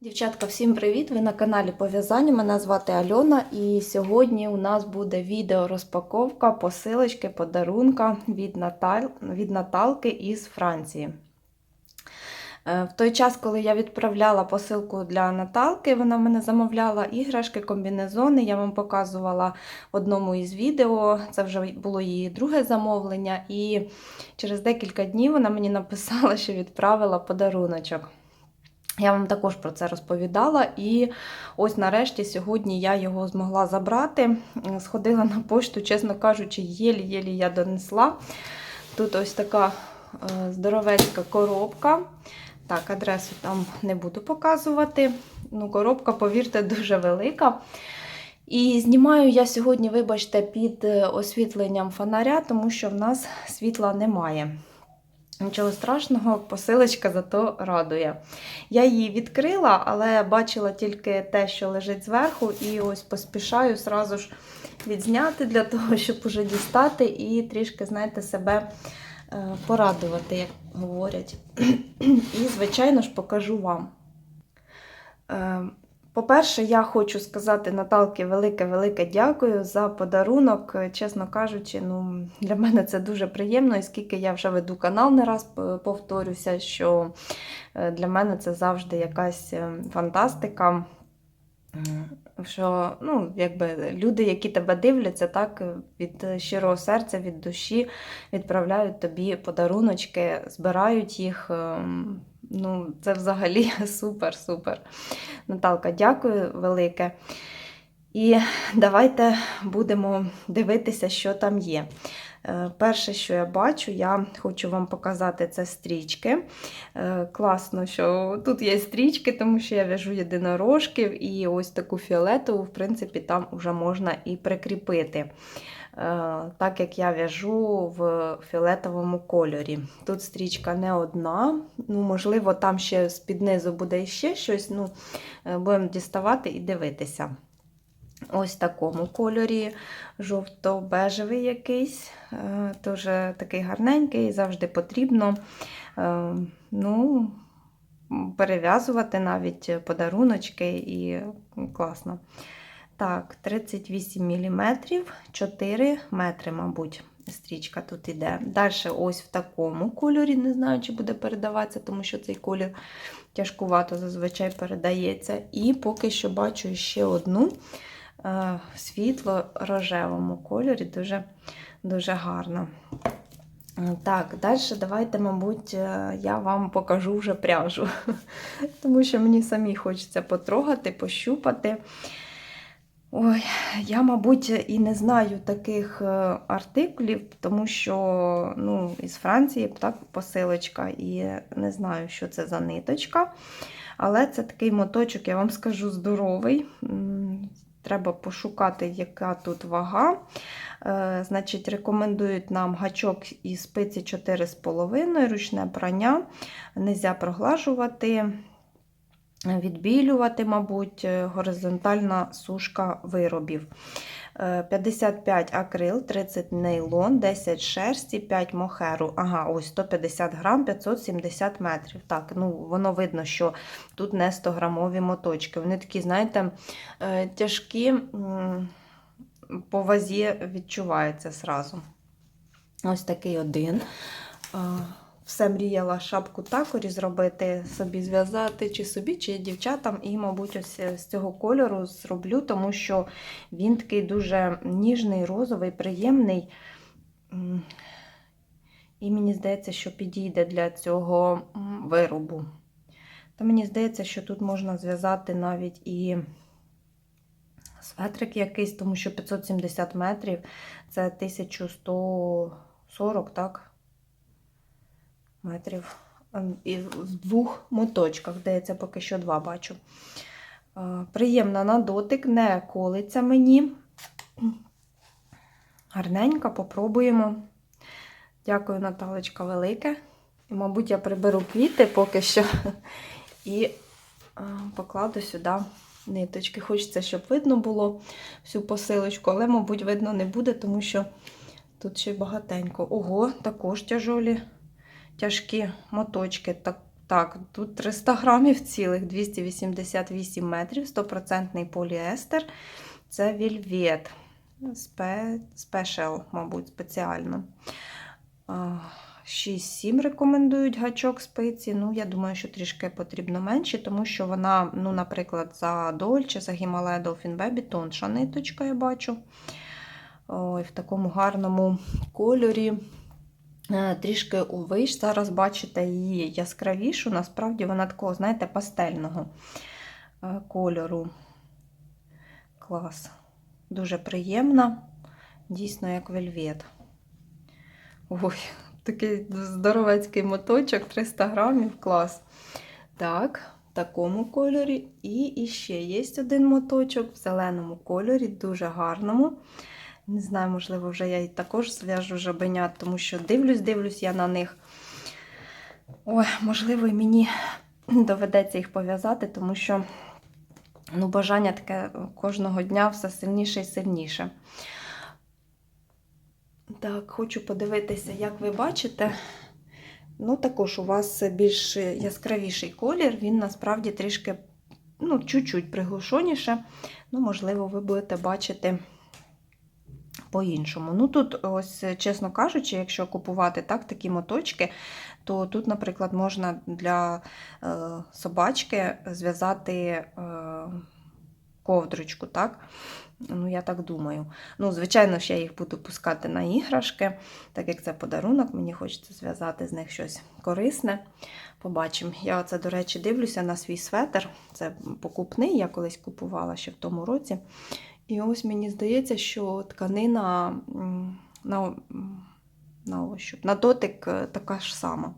Дівчатка, всім привіт! Ви на каналі Пов'язання. Мене звати Альона, і сьогодні у нас буде відео розпаковка посилочки, подарунка від, Наталь... від Наталки із Франції. Е, В той час, коли я відправляла посилку для Наталки, вона в мене замовляла іграшки, комбінезони. Я вам показувала в одному із відео. Це вже було її друге замовлення. І через декілька днів вона мені написала, що відправила подаруночок. Я вам також про це розповідала, і ось нарешті сьогодні я його змогла забрати. Сходила на пошту, чесно кажучи, єлі-єлі я донесла. Тут ось така е, здоровецька коробка. Так, адресу там не буду показувати. Ну, Коробка, повірте, дуже велика. І знімаю я сьогодні, вибачте, під е, освітленням фонаря, тому що в нас світла немає. Нічого страшного, посилочка зато радує. Я її відкрила, але бачила тільки те, що лежить зверху, і ось поспішаю сразу ж відзняти для того, щоб уже дістати і трішки, знаєте, себе е, порадувати, як говорять. І, звичайно ж, покажу вам. Е, По-перше, я хочу сказати Наталки велике-велике дякую за подарунок. Чесно кажучи, ну, для мене це дуже приємно, і скільки я вже веду канал, не раз повторюся, що е, для мене це завжди якась е, фантастика. Що ну, якби люди, які тебе дивляться, так від щирого серця, від душі відправляють тобі подаруночки, збирають їх. Ну, це взагалі супер-супер. Наталка, дякую велике. І давайте будемо дивитися, що там є. Е, Перше, що я бачу, я хочу вам показати це стрічки. Е, Класно, що тут є стрічки, тому що я в'яжу єдинорожків, і ось таку фіолетову, в принципі, там вже можна і прикріпити. Е, Так як я в'яжу в фіолетовому кольорі. Тут стрічка не одна, ну, можливо, там ще з-під низу буде ще щось. ну, е, Будемо діставати і дивитися. Ось в такому кольорі жовто-бежевий якийсь, е, дуже такий гарненький, завжди потрібно ну, перев'язувати навіть подаруночки і класно. Так, 38 мм, 4 метри, мабуть, стрічка тут іде. Далі ось в такому кольорі, не знаю, чи буде передаватися, тому що цей колір тяжкувато зазвичай передається. І поки що бачу ще одну е, світло-рожевому кольорі, дуже, дуже гарно. Так, далі давайте, мабуть, е, я вам покажу вже пряжу, тому що мені самі хочеться потрогати, пощупати. Ой, я, мабуть, і не знаю таких е, артиклів, тому що ну, із Франції так, посилочка, і не знаю, що це за ниточка. Але це такий моточок, я вам скажу, здоровий. Треба пошукати, яка тут вага. Е, Значить, рекомендують нам гачок із спиці 4,5, ручне прання. Нельзя проглажувати відбілювати, мабуть, е, горизонтальна сушка виробів. Е, 55 акрил, 30 нейлон, 10 шерсті, 5 мохеру. Ага, ось 150 грам, 570 метрів. Так, ну воно видно, що тут не 100 грамові моточки. Вони такі, знаєте, е, тяжкі по вазі відчувається зразу. Ось такий один. Е, все мріяла шапку такорі зробити, собі зв'язати, чи собі, чи дівчатам. І, мабуть, ось з цього кольору зроблю, тому що він такий дуже ніжний, розовий, приємний. І мені здається, що підійде для цього виробу. То мені здається, що тут можна зв'язати навіть і светрик якийсь, тому що 570 метрів це 1140, так? Метрів ем, і в двох моточках, здається, поки що два бачу. Е, Приємна на дотик, не колиться мені. Гарненько, попробуємо. Дякую, Наталочка, велике. І, мабуть, я приберу квіти поки що і е, покладу сюди ниточки. Хочеться, щоб видно було всю посилочку, але, мабуть, видно не буде, тому що тут ще багатенько. Ого, також тяжолі тяжкі моточки. Так, Так, тут 300 грамів цілих, 288 метрів, 100% поліестер. Це вільвет. Спе... Спешл, мабуть, спеціально. 6-7 рекомендують гачок спиці. Ну, я думаю, що трішки потрібно менше, тому що вона, ну, наприклад, за Dolce, за Himalaya Dolphin Baby тонша ниточка, я бачу. Ой, в такому гарному кольорі. Е, Трішки у виш. Зараз бачите її яскравішу. Насправді вона такого, знаєте, пастельного е, кольору. Клас. Дуже приємна. Дійсно, як вельвет. Ой, такий здоровецький моточок, 300 грамів, клас. Так, в такому кольорі. І ще є один моточок в зеленому кольорі, дуже гарному. Не знаю, можливо, вже я і також зв'яжу жабенят, тому що дивлюсь, дивлюсь я на них. Ой, можливо, і мені доведеться їх пов'язати, тому що ну, бажання таке кожного дня все сильніше і сильніше. Так, хочу подивитися, як ви бачите. Ну, також у вас більш яскравіший колір, він насправді трішки, ну, чуть-чуть приглушеніше. Ну, можливо, ви будете бачити по-іншому. Ну, тут, ось, чесно кажучи, якщо купувати так, такі моточки, то тут, наприклад, можна для е, собачки зв'язати е, ковдрочку, так? Ну, я так думаю. Ну, звичайно ж, я їх буду пускати на іграшки, так як це подарунок, мені хочеться зв'язати з них щось корисне. Побачимо. Я оце, до речі, дивлюся на свій светр. Це покупний, я колись купувала ще в тому році. І ось мені здається, що тканина на, на, ощуп, на дотик е, така ж сама.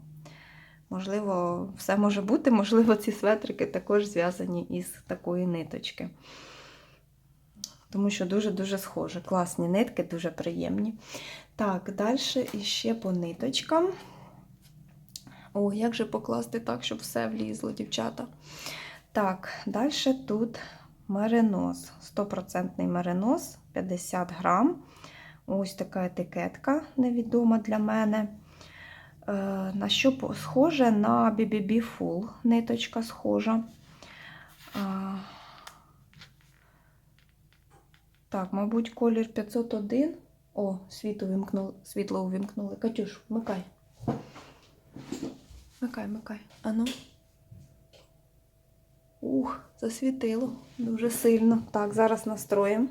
Можливо, все може бути, можливо, ці светрики також зв'язані із такої ниточки. Тому що дуже-дуже схоже. Класні нитки, дуже приємні. Так, далі іще по ниточкам. О, як же покласти так, щоб все влізло, дівчата. Так, далі тут меринос. 100% меринос, 50 грам. Ось така етикетка невідома для мене. Е, На що схоже на BBB Full ниточка схожа. Так, мабуть, колір 501. О, світло увімкнули. Світло увімкнули. Катюш, вмикай. Вмикай, вмикай. Ану. Ух, засвітило дуже сильно. Так, зараз настроїмо.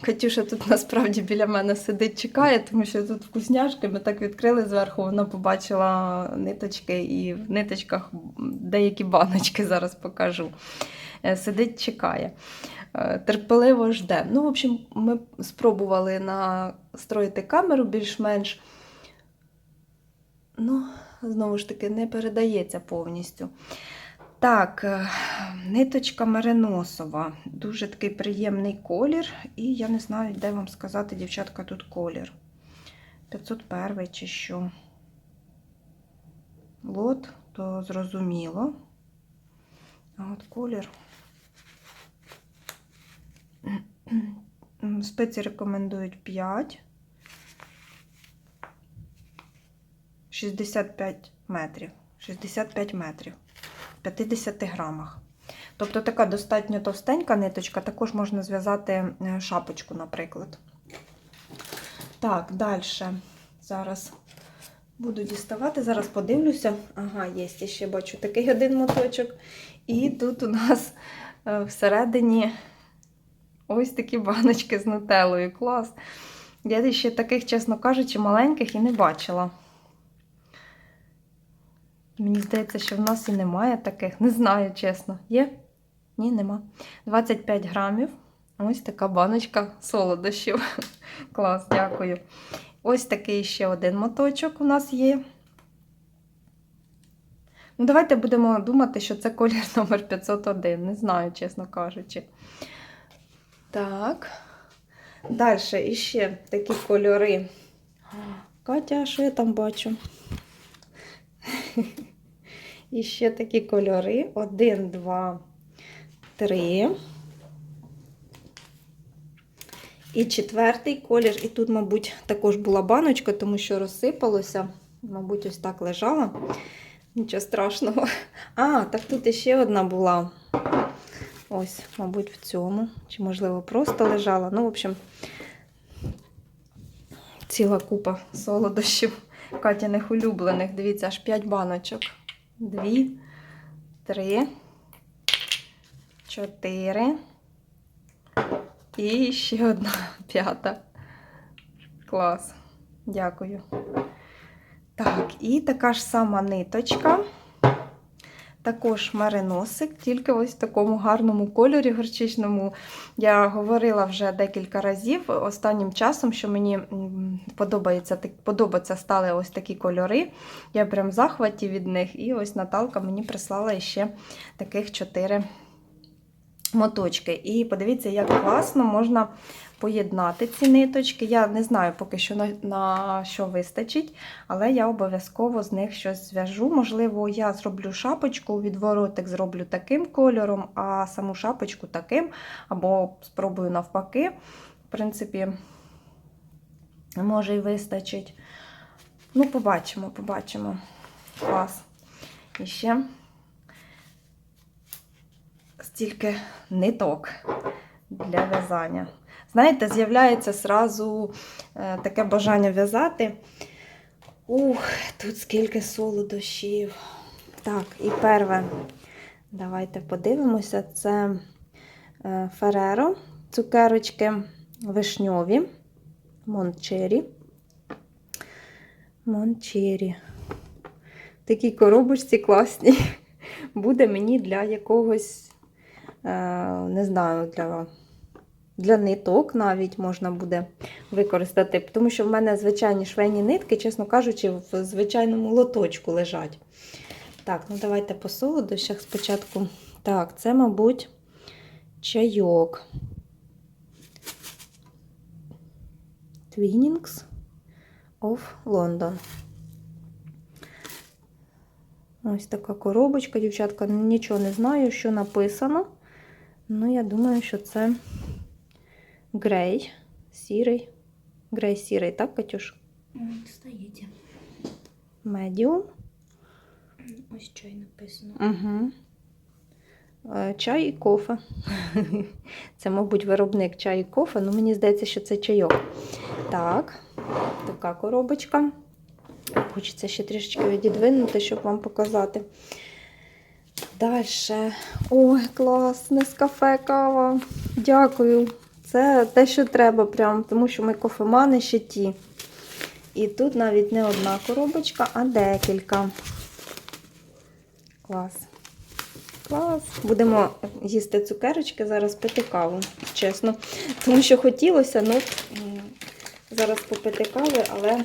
Катюша тут насправді біля мене сидить, чекає, тому що тут вкусняшки. Ми так відкрили зверху, вона побачила ниточки і в ниточках деякі баночки зараз покажу. Е, Сидить, чекає. Е, Терпеливо жде. Ну, в общем, ми спробували настроїти камеру більш-менш. Ну, знову ж таки, не передається повністю. Так, е, ниточка мериносова. Дуже такий приємний колір. І я не знаю, де вам сказати, дівчатка, тут колір. 501 чи що. Лот, то зрозуміло. А от колір. М, Спеці рекомендують 5. 65 метрів. 65 метрів. 50 грамах. Тобто така достатньо товстенька ниточка, також можна зв'язати е, шапочку, наприклад. Так, далі. Зараз буду діставати, зараз подивлюся. Ага, є, ще бачу такий один моточок. І тут у нас е, всередині ось такі баночки з нутеллою. Клас. Я ще таких, чесно кажучи, маленьких і не бачила. Мені здається, що в нас і немає таких. Не знаю, чесно. Є? Ні, нема. 25 грамів. Ось така баночка солодощів. Клас, дякую. Ось такий ще один моточок у нас є. Ну, давайте будемо думати, що це колір номер 501. Не знаю, чесно кажучи. Так. Далі іще такі кольори. Катя, що я там бачу? І ще такі кольори. Один, два, три. І четвертий колір. І тут, мабуть, також була баночка, тому що розсипалося. Мабуть, ось так лежала. Нічого страшного. А, так тут іще одна була. Ось, мабуть, в цьому. Чи, можливо, просто лежала. Ну, в общем, ціла купа солодощів Катяних улюблених. Дивіться, аж 5 баночок. Дві, три, чотири. І ще одна п'ята. Клас. Дякую. Так, і така ж сама ниточка. Також мариносик, тільки ось в такому гарному кольорі горчичному. Я говорила вже декілька разів останнім часом, що мені подобається, подобаться стали ось такі кольори. Я прям в захваті від них. І ось Наталка мені прислала ще таких чотири моточки. І подивіться, як класно можна поєднати ці ниточки. Я не знаю поки що на, на що вистачить, але я обов'язково з них щось зв'яжу. Можливо, я зроблю шапочку, відворотик зроблю таким кольором, а саму шапочку таким, або спробую навпаки. В принципі, може і вистачить. Ну, побачимо, побачимо. Клас. І ще стільки ниток для в'язання. Знаєте, з'являється зразу е, таке бажання в'язати. Ух, тут скільки солодощів. Так, і перше, давайте подивимося, це е, Фереро, цукерочки вишньові, Мончері. Мончері. Такі коробочці класні. Буде мені для якогось, е, не знаю, для для ниток навіть можна буде використати, тому що в мене звичайні швейні нитки, чесно кажучи, в звичайному лоточку лежать. Так, ну давайте по солодощах спочатку. Так, це, мабуть, чайок. Twinings of London. Ось така коробочка, дівчатка, нічого не знаю, що написано. Ну, я думаю, що це грей, сірий. Грей сірий, так, Катюш? Стоїть. Медіум. Ось що й написано. Угу. Чай і кофе. Це, мабуть, виробник чай і кофе, ну мені здається, що це чайок. Так, така коробочка. Хочеться ще трішечки відідвинути, щоб вам показати. Далі. Ой, клас, Нескафе кава. Дякую. Це те, що треба, прям, тому що ми кофемани ще ті. І тут навіть не одна коробочка, а декілька. Клас. Клас. Будемо їсти цукерочки, зараз пити каву, чесно. Тому що хотілося, ну, зараз попити кави, але е,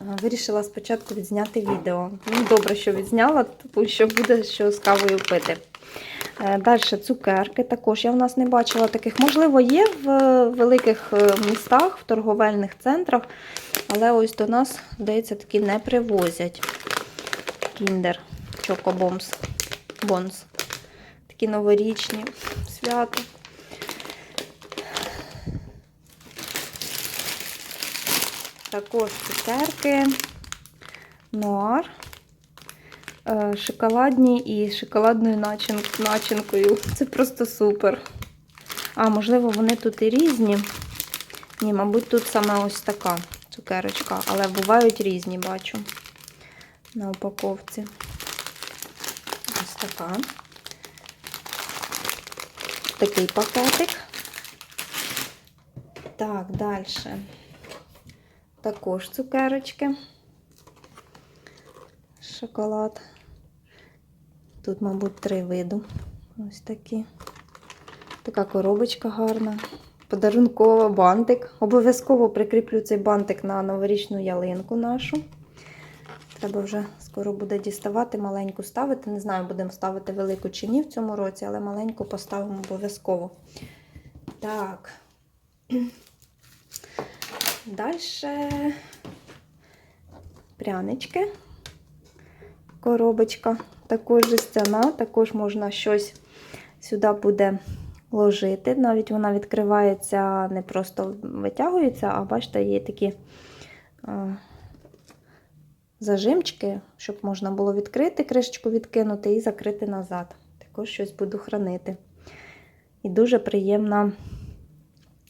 вирішила спочатку відзняти відео. Ну, добре, що відзняла, тому що буде що з кавою пити. Далі цукерки також. Я в нас не бачила таких. Можливо, є в великих е, містах, в торговельних центрах, але ось до нас, здається, такі не привозять. Кіндер, Чокобомс, Бонс. Такі новорічні свято. Також цукерки, нуар. Е, шоколадні і з шоколадною начинкою. Це просто супер. А, можливо, вони тут і різні. Ні, мабуть, тут саме ось така цукерочка, але бувають різні, бачу. На упаковці. Ось така. Такий пакетик. Так, далі. Також цукерочки шоколад. Тут, мабуть, три виду. Ось такі. Така коробочка гарна. Подарункова бантик. Обов'язково прикріплю цей бантик на новорічну ялинку нашу. Треба вже скоро буде діставати, маленьку ставити. Не знаю, будемо ставити велику чи ні в цьому році, але маленьку поставимо обов'язково. Так. Далі прянички коробочка, також жестяна, також можна щось сюди буде ложити. Навіть вона відкривається, не просто витягується, а бачите, є такі а, зажимчики, щоб можна було відкрити, кришечку відкинути і закрити назад. Також щось буду хранити. І дуже приємна,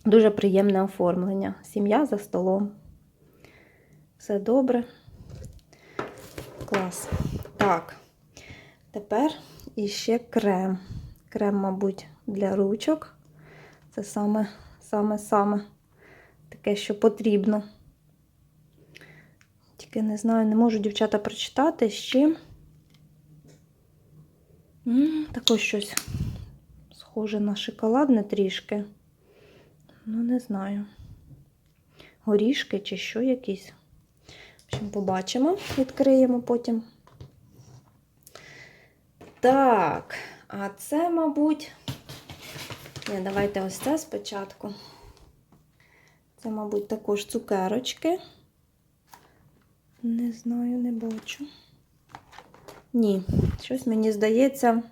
дуже приємне оформлення. Сім'я за столом. Все добре. Клас. Так. Тепер іще крем. Крем, мабуть, для ручок. Це саме, саме, саме таке, що потрібно. Тільки не знаю, не можу дівчата прочитати з чим. Також щось схоже на шоколадне трішки. Ну, не знаю. Горішки чи що якісь. В побачимо, відкриємо потім. Так, а це, мабуть. Ні, давайте ось це спочатку. Це, мабуть, також цукерочки. Не знаю, не бачу. Ні, щось мені здається.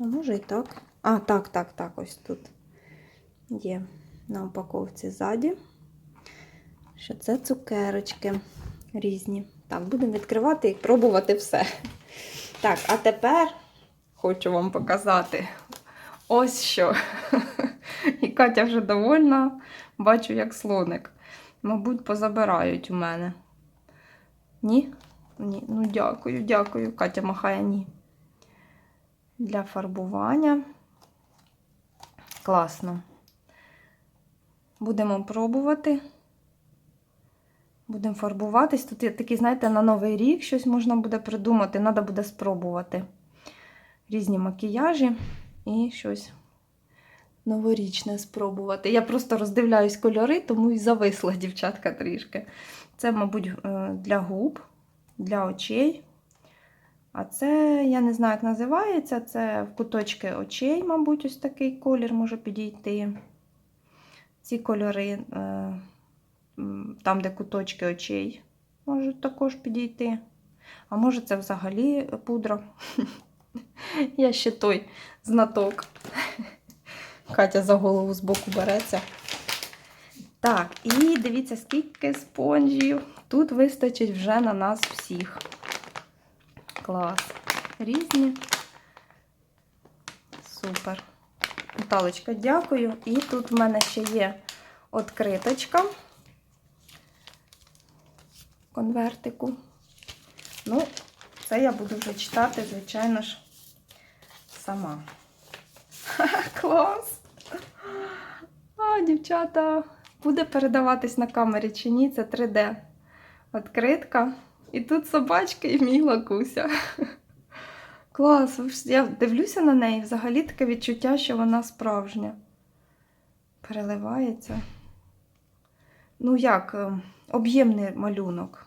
А може і так. А, так, так, так, ось тут є на упаковці ззаді. Що це цукерочки різні. Так, будемо відкривати і пробувати все. Так, а тепер хочу вам показати ось що. І Катя вже довольна, бачу, як слоник. Мабуть, позабирають у мене. Ні? Ні. Ну, дякую, дякую. Катя махає ні. Для фарбування. Класно. Будемо пробувати. Будемо фарбуватись. Тут є такий, знаєте, на Новий рік щось можна буде придумати. Треба буде спробувати різні макіяжі і щось новорічне спробувати. Я просто роздивляюсь кольори, тому і зависла дівчатка трішки. Це, мабуть, е, для губ, для очей. А це, я не знаю, як називається. Це в куточки очей, мабуть, ось такий колір може підійти. Ці кольори, е, там, де куточки очей, можуть також підійти. А може, це взагалі пудра. Я ще той знаток. Катя за голову з боку береться. Так, і дивіться, скільки спонжів. Тут вистачить вже на нас всіх. Клас. Різні. Супер. Наталочка, дякую. І тут в мене ще є откриточка конвертику. Ну, це я буду вже читати, звичайно ж, сама. Клас! А, дівчата, буде передаватись на камері чи ні? Це 3D. Откритка. І тут собачка і мій лакуся. Клас! Я дивлюся на неї, взагалі таке відчуття, що вона справжня. Переливається. Ну як, е, об'ємний малюнок.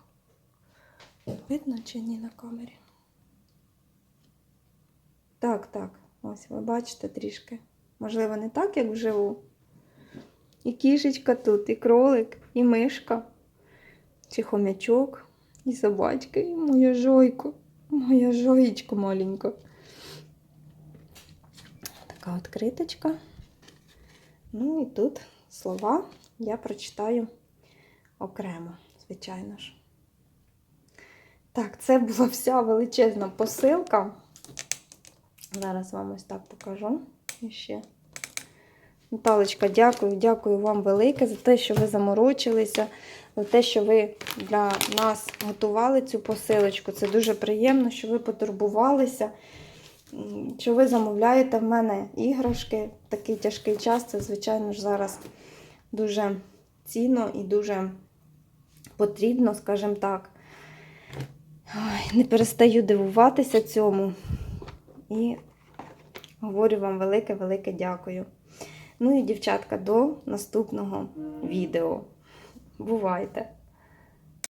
Видно чи ні на камері? Так, так. Ось ви бачите трішки. Можливо, не так, як вживу. І кішечка тут, і кролик, і мишка, чи хомячок, і собачка, і моя жойко. Моя жоєчка маленька. Така откриточка. Ну і тут слова я прочитаю окремо, звичайно ж. Так, це була вся величезна посилка. Зараз вам ось так покажу. І ще. Наталочка, дякую, дякую вам велике за те, що ви заморочилися, за те, що ви для нас готували цю посилочку. Це дуже приємно, що ви потурбувалися, що ви замовляєте в мене іграшки. Такий тяжкий час. Це, звичайно ж, зараз дуже цінно і дуже потрібно, скажімо так. Ой, не перестаю дивуватися цьому. І говорю вам велике-велике дякую. Ну і, дівчатка, до наступного відео. Бувайте!